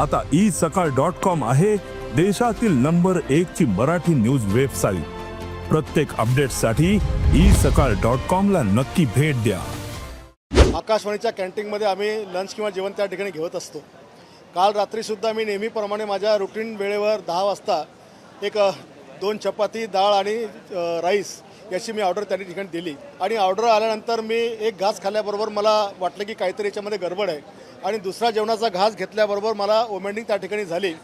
आता ई सकाळ dot com आहे देशातील नंबर एक ची मराठी न्यूज वेबसाईट. प्रत्येक अपडेटसाठी ई सकाळ डॉट कॉम ला नक्की भेट द्या. आकाशवाणीच्या कॅन्टीनमध्ये आम्ही लंच किंवा जेवण त्या ठिकाणी घेत असतो. काल रात्रीसुद्धा मी नेहमीप्रमाणे माझ्या रुटीन वेळेवर दहा वाजता एक दोन चपाती डाळ आणि राईस याची मी ऑर्डर त्या ठिकाणी दिली. आणि ऑर्डर आल्यानंतर मी एक घास खाल्ल्याबरोबर मला वाटलं की काहीतरी याच्यामध्ये गडबड आहे. आणि दुसरा जेवणाचा घास घेतल्याबरोबर मला ओमेंडिंग त्या ठिकाणी झाली.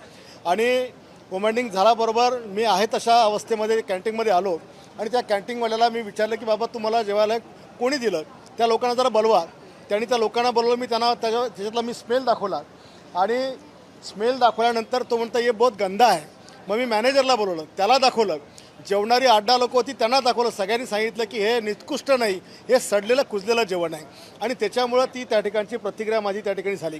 आणि ओमेंडिंग झाल्याबरोबर मी आहे तशा अवस्थेमध्ये कॅन्टीनमध्ये आलो. आणि त्या कॅन्टीनवाल्याला मी विचारलं की बाबा तुम्हाला जेवायला कोणी दिलं? त्या लोकांना जरा बोलवा. त्यांनी त्या लोकांना बोलवलं मी त्यांना त्याच्या त्याच्यातला मी स्मेल दाखवला. आणि स्मेल दाखवल्यानंतर तो म्हणता हे बहुत गंदा आहे. मग मी मॅनेजरला बोलवलं त्याला दाखवलं. जेवणारी आड्डा लोक होती त्यांना दाखवलं. सगळ्यांनी सांगितलं की हे निकृष्ट नाही हे सडलेलं कुजलेलं जेवण आहे. आणि त्याच्यामुळं ती त्या ठिकाणची प्रतिक्रिया माझी त्या ठिकाणी झाली.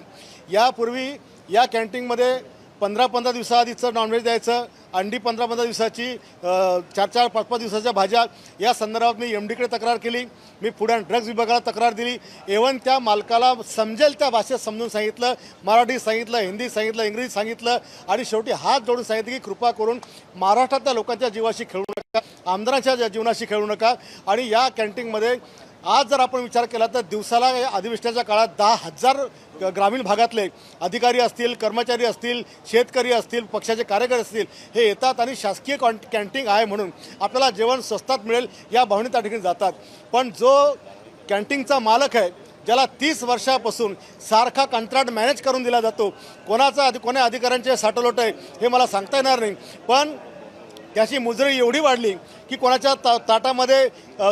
यापूर्वी या कॅन्टीनमध्ये पंधरा पंधरा दिवसाआधीचं नॉनव्हेज द्यायचं अंडी पंधरा पंधरा दिवसाची चार चार पाच पाच दिवसाच्या भाज्या या संदर्भात मी एम डीकडे तक्रार केली. मी फूड अँड ड्रग्ज विभागाला तक्रार दिली. एवन त्या मालकाला समजेल त्या भाषेत समजून सांगितलं मराठी सांगितलं हिंदी सांगितलं इंग्रजी सांगितलं आणि शेवटी हात जोडून सांगितलं की कृपा करून महाराष्ट्रातल्या लोकांच्या जीवाशी खेळू नका आमदारांच्या ज्या जीवनाशी खेळू नका आणि या कॅन्टीनमध्ये आज जर आपण विचार केला तर दिवसाला या अधिवेशनाच्या काळात दहा हजार ग- ग्रामीण भागातले अधिकारी असतील कर्मचारी असतील शेतकरी असतील पक्षाचे कार्यकर्ते असतील हे येतात आणि शासकीय कॉन कॅन्टीन आहे म्हणून आपल्याला जेवण स्वस्तात मिळेल या भावने त्या ठिकाणी जातात. पण जो कॅन्टीनचा मालक आहे ज्याला तीस वर्षापासून सारखा कंत्राट मॅनेज करून दिला जातो कोणाचा अधि कोण्या अधिकाऱ्यांचे साठलोट आहे हे मला सांगता येणार नाही. पण त्याची मुजरी एवढी वाढली की कोणाच्या ता ताटामध्ये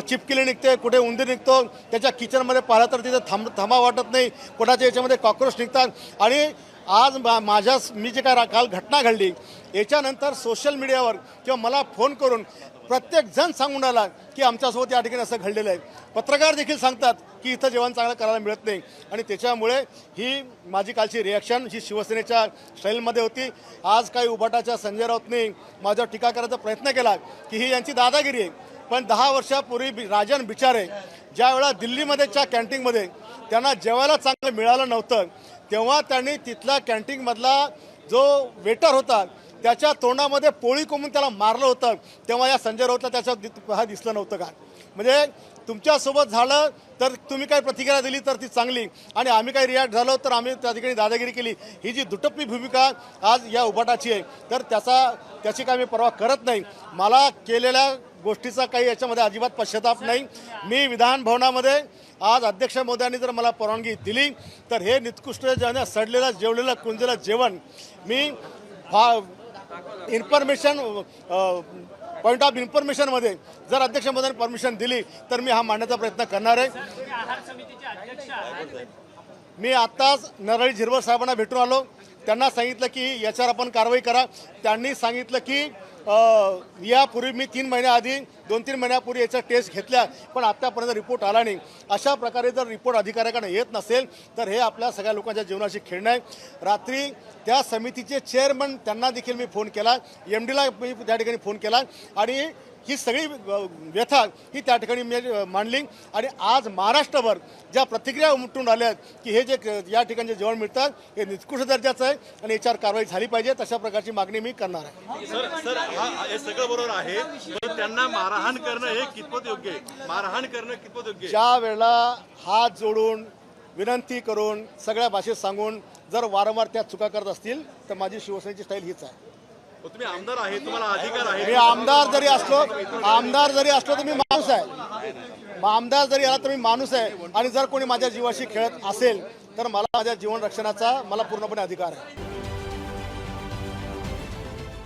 चिपकिली निघते कुठे उंदीर निघतो त्याच्या किचनमध्ये पाहिलं तर तिथे थांब थांबा वाटत नाही कोणाच्या याच्यामध्ये कॉक्रोच निघतात. आणि आज मा माझ्या मी जे काय रा- काल घटना घडली याच्यानंतर सोशल मीडियावर किंवा मला फोन करून प्रत्येक जण सांगून आला की आमच्यासोबत या ठिकाणी असं घडलेलं आहे. पत्रकार देखील सांगतात की इथं जेवण चांगलं करायला मिळत नाही. आणि त्याच्यामुळे ही माझी कालची रिॲक्शन ही शिवसेनेच्या स्टाईलमध्ये होती आज काही उभाटाच्या संजय राऊतने माझ्यावर टीका करायचा प्रयत्न केला की ही यांची दादागिरी आहे. पण दहा वर्षापूर्वी राजन बिचारे ज्या वेळा दिल्लीमध्येच्या कॅन्टीनमध्ये त्यांना जेवायला चांगलं मिळालं नव्हतं तेव्हा त्यांनी तिथला कॅन्टीनमधला जो वेटर होता त्याच्या तोंडामध्ये पोळी कोंबून त्याला मारलं होतं. तेव्हा या संजय राऊतला त्याच्या दि- हा दिसलं नव्हतं का? म्हणजे तुमच्यासोबत झालं तर तुम्ही काही प्रतिक्रिया दिली तर ती चांगली. आणि आम्ही काही रिॲक्ट झालो तर आम्ही त्या ठिकाणी दादागिरी केली. ही जी दुटप्पी भूमिका आज या उभाटाची आहे तर त्याचा त्याची काही मी परवा करत नाही. मला केलेल्या गोष्टीचा काही याच्यामध्ये अजिबात पश्चाताप नाही. मी विधान भवनामध्ये आज अध्यक्ष मोदयांनी जर मला परवानगी दिली तर हे निकृष्ट जेवण सडलेलं जेवलेलं कुंजलेलं जेवण मी फा इन्फॉर्मेशन पॉईंट ऑफ इन्फॉर्मेशनमध्ये जर अध्यक्ष मोदयांनी परमिशन दिली तर मी हा मांडण्याचा प्रयत्न करणार आहे. मी आत्ताच नरळी झिरवळ साहेबांना भेटून आलो. त्यांना सांगितलं की याच्यावर आपण कारवाई करा. त्यांनी सांगितलं की यापूर्वी मी तीन महिन्याआधी दोन तीन महिन्यापूर्वी याचा टेस्ट घेतल्या पण आत्तापर्यंत रिपोर्ट आला नाही. अशा प्रकारे जर रिपोर्ट अधिकाऱ्याकडे येत नसेल तर हे आपल्या सगळ्या लोकांच्या जीवनाशी खेळणं आहे. रात्री त्या समितीचे चेअरमन त्यांना देखील मी फोन केला. एम डीला मी त्या ठिकाणी फोन केला. आणि ही सगळी व्यथा ही त्या ठिकाणी मी मांडली. आणि आज महाराष्ट्रभर ज्या प्रतिक्रिया उमटून आल्या आहेत की हे जे या ठिकाणी जे जेवण मिळतात हे निकृष्ट दर्जाचं आहे आणि याच्यावर कारवाई झाली पाहिजे तशा प्रकारची मागणी मी करणार आहे. सर हा हे सगळं बरोबर आहे. पण त्यांना मारहाण करणं हे कितपत योग्य आहे? मारहाण करणं कितपत योग्य ज्या वेळेला हात जोडून विनंती करून सगळ्या भाषेत सांगून जर वारंवार त्या चुका करत असतील तर माझी शिवसेनेची स्टाईल हीच आहे. हो, तुम्ही आमदार आहे तुम्हाला अधिकार आहे. मी आमदार जरी असलो आमदार जरी असलो तर मी माणूस आहे. आमदार जरी आला तर मी माणूस आहे. आणि जर कोणी माझ्या जीवाशी खेळत असेल तर मला माझ्या जीवन रक्षणाचा मला पूर्णपणे अधिकार आहे.